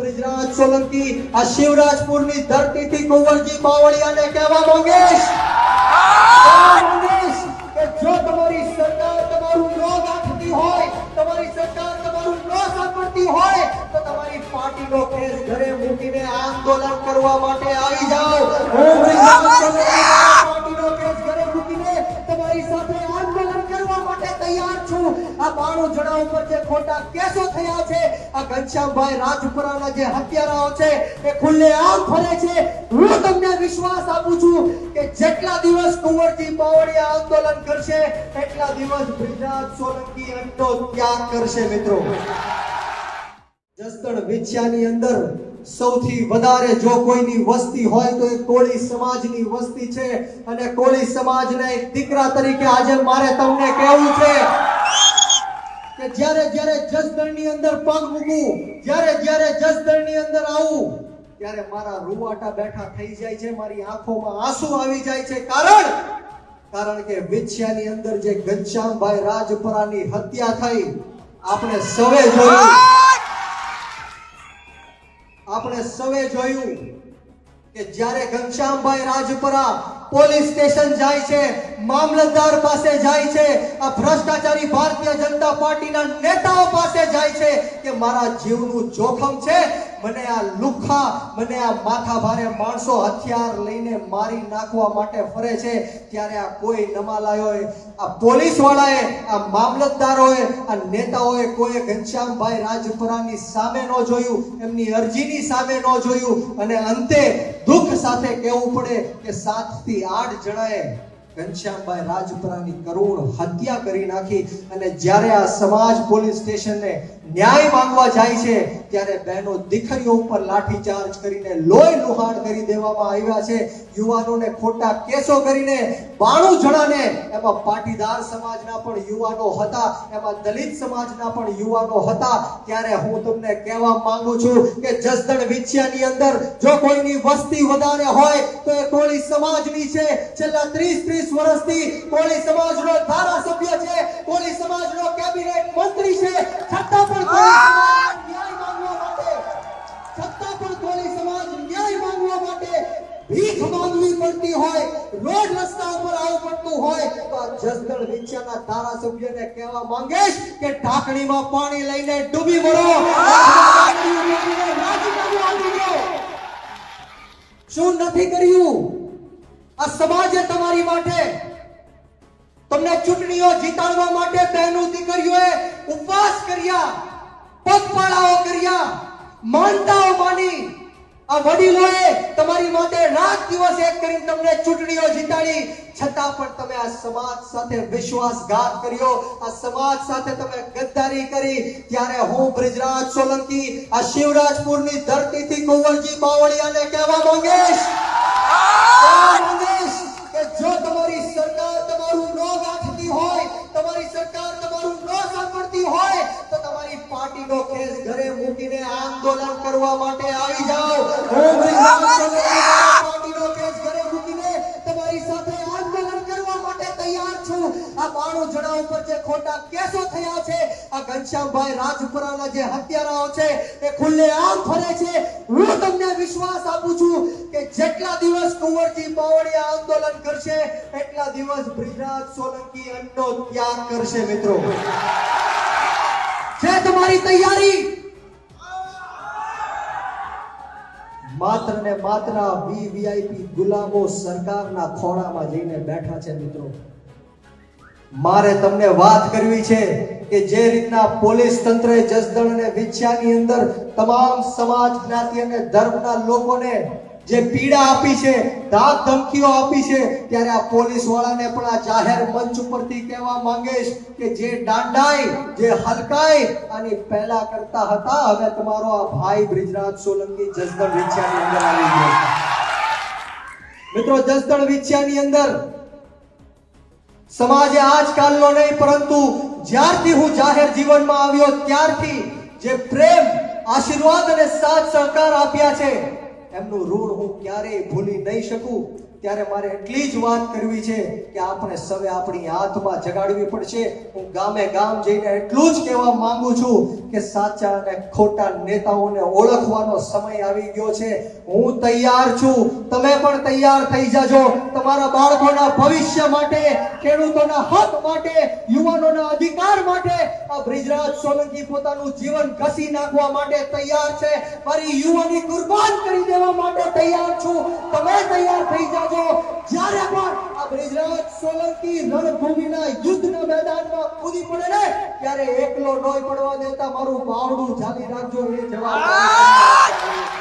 બ્રિજરાજ સોલંકી આ શિવરાજપુરની ધરતીથી કુંવરજી બાવળિયાને કહેવા માંગીશ. જો તમારી સરકાર તમારું ન ગાંઠતી હોય, તમારી સરકાર તમારું ન સાંભળતી હોય, તો તમારી પાર્ટીનો કેસ ઘરે મૂકીને આંદોલન કરવા માટે આવી જાઓ. હું બ્રિજરાજ સોલંકી. સૌથી વધારે જો કોઈની વસ્તી હોય તો એ કોળી સમાજની વસ્તી છે. અને કોળી સમાજના એક દીકરા તરીકે આજે મારે તમને કહેવું છે. કે જ્યારે જ્યારે જસદણની અંદર પગ મૂકું, જ્યારે જ્યારે જસદણની અંદર આવું, ત્યારે મારા રૂવાટા બેઠા થઈ જાય છે, મારી આંખોમાં આંસુ આવી જાય છે. કારણ કારણ કે વિછ્યાની અંદર જે ઘનશ્યામભાઈ રાજપરાની હત્યા થઈ, આપણે સવે જોયું. આપણે સવે જોયું કે જ્યારે ઘનશ્યામભાઈ રાજપરા પોલીસ સ્ટેશન જાય છે, મામલતદાર પાસે જાય છે, આ ભ્રષ્ટાચારી ભારતીય જનતા પાર્ટીના નેતાઓ પાસે જાય છે કે મારા જીવનું જોખમ છે, મને આ લુખા, મને આ માથા ભારે માણસો હથિયાર લઈને મારી નાખવા માટે ફરે છે, ત્યારે આ કોઈ નમાલાયોએ આ પોલીસ વાળાએ આ મામલતદારોએ, આ નેતાઓએ કોઈ ઘનશ્યામભાઈ રાજપુરાની સામે ન જોયું, એમની અરજીની સામે ન જોયું, અને અંતે દુઃખ સાથે કહેવું પડે કે સાત આઠ જણાએ ઘનશ્યામભાઈ રાજપુરાની કરુણ હત્યા કરી નાખી અને જ્યારે આ સમાજ પોલીસ સ્ટેશનને ન્યાય માંગવા જાય છે ત્યારે બહેનો દીકરીઓ ઉપર લાઠીચાર્જ કરીને લોહી લુહાણ કરી દેવામાં આવ્યા છે. યુવાનોને ખોટા કેસો કરીને બાણું જણાને એમાં પાટીદાર સમાજના પણ યુવાનો હતા, એમાં દલિત સમાજના પણ યુવાનો હતા. ત્યારે હું તમને કહેવા માંગુ છું કે જસદણ વિછિયાની અંદર જો કોઈની વસ્તી વધારે હોય તો એ કોળી સમાજની છે. છેલ્લા 30 30 વર્ષથી કોળી સમાજનો ધારાસભ્ય છે, કોળી સમાજનો કેબિનેટ મંત્રી છે. છતાં પણ હોય, રોડ રસ્તા ઉપર આવવું પડતું હોય, તો જસદણ વિછિયાના ધારાસભ્યને કહેવા માંગીશ કે ઢાંકણીમાં પાણી લઈને ડૂબી દો શું નથી કર્યું? આ સમાજે તમારી માટે, તમને ચૂંટણીઓ જીતાડવા માટે બહેનો દીકરીઓએ ઉપવાસ કર્યા, પગપાળાઓ કર્યા, માનતાઓ માની આ વડીલોએ તમારી માટે રાત દિવસ એક કરીને તમને ચૂંટણીઓ જીતાડી. છતાં પણ તમે આ સમાજ સાથે વિશ્વાસઘાત કર્યો. આ સમાજ સાથે તમે ગદ્દારી કરી. ત્યારે હું બ્રિજરાજ સોલંકી, આ શિવરાજપુરની ધરતીથી કુંવરજી બાવળિયાને કહેવા માંગીશ. કે જો તમારી સરકાર તમારું ન ગાંઠતી હોય, તમારી સરકાર તમારું ન સાંભળતી હોય, તો તમારી પાર્ટીનો કેસ ઘરે મૂકીને આંદોલન કરવા માટે આવી જાઓ. ઉપર કેસો થયા છે. આ ઘનશ્યામભાઈ રાજપુરાના જે હત્યારાઓ છે એ ખુલ્લે આમ ફરે છે. હું તમને વિશ્વાસ આપું છું કે જેટલા દિવસ કુંવરજી બાવળિયા આંદોલન કરશે, એટલા દિવસ બ્રિજરાજ સોલંકી અન્નો ત્યાગ કરશે, મિત્રો. છે તમારી તૈયારી? માત્ર ને માત્ર વીવીઆઈપી ગુલામો સરકારના ખોળામાં જઈને બેઠા છે, મિત્રો. મારે તમને વાત કરવી છે કે જે રીતના પોલીસ તંત્રએ જસદણ અને વિછ્યાની અંદર તમામ સમાજ જ્ઞાતિ અને ધર્મના લોકોને જે પીડા આપી છે, ધાક ધમકીઓ આપી છે, ત્યારે આ પોલીસ વાળાને પણ આ જાહેર મંચ ઉપરથી કહેવા માંગીશ કે જે દાંડાઈ, જે હલકાઈ આની પહેલા કરતા હતા, હવે તમારો આ ભાઈ બ્રિજરાજ સોલંકી જસદણ વિછ્યાની અંદર આવી ગયો મિત્રો, જસદણ વિછ્યાની અંદર સમાજે આજકાલનો નહીં, પરંતુ જ્યારથી હું જાહેર જીવનમાં આવ્યો ત્યારથી જે પ્રેમ, આશીર્વાદ અને સાથ સહકાર આપ્યા છે, એમનું ઋણ હું ક્યારેય ભૂલી નહીં શકું. ત્યારે મારે એટલી જ વાત કરવી છે કે આપણે સવે આપણી આત્મા જગાડવી પડશે. હું ગામે ગામ જઈને એટલું જ કહેવા માંગુ છું કે સાચા અને ખોટા નેતાઓને ઓળખવાનો સમય આવી ગયો છે. હું તૈયાર છું. તમે પણ તૈયાર થઈ જાજો. તમારા બાળકોના ભવિષ્ય માટે, ખેડૂતોના હક માટે, યુવાનોના અધિકાર માટે આ બ્રિજરાજ સોલંકી પોતાનું જીવન ઘસી નાખવા માટે તૈયાર છે. મારી યુવાની કુરબાન કરી દેવા માટે તૈયાર છું. તમે તૈયાર થઈ જાજો જ્યારે પણ આ બ્રિજરાજ સોલંકી રણભૂમિના યુદ્ધના મેદાનમાં કૂદી પડે ને, ત્યારે એકલો નોય પડવા દેતા મારું બાવડું ચાલી રાખજો એ જવાબ.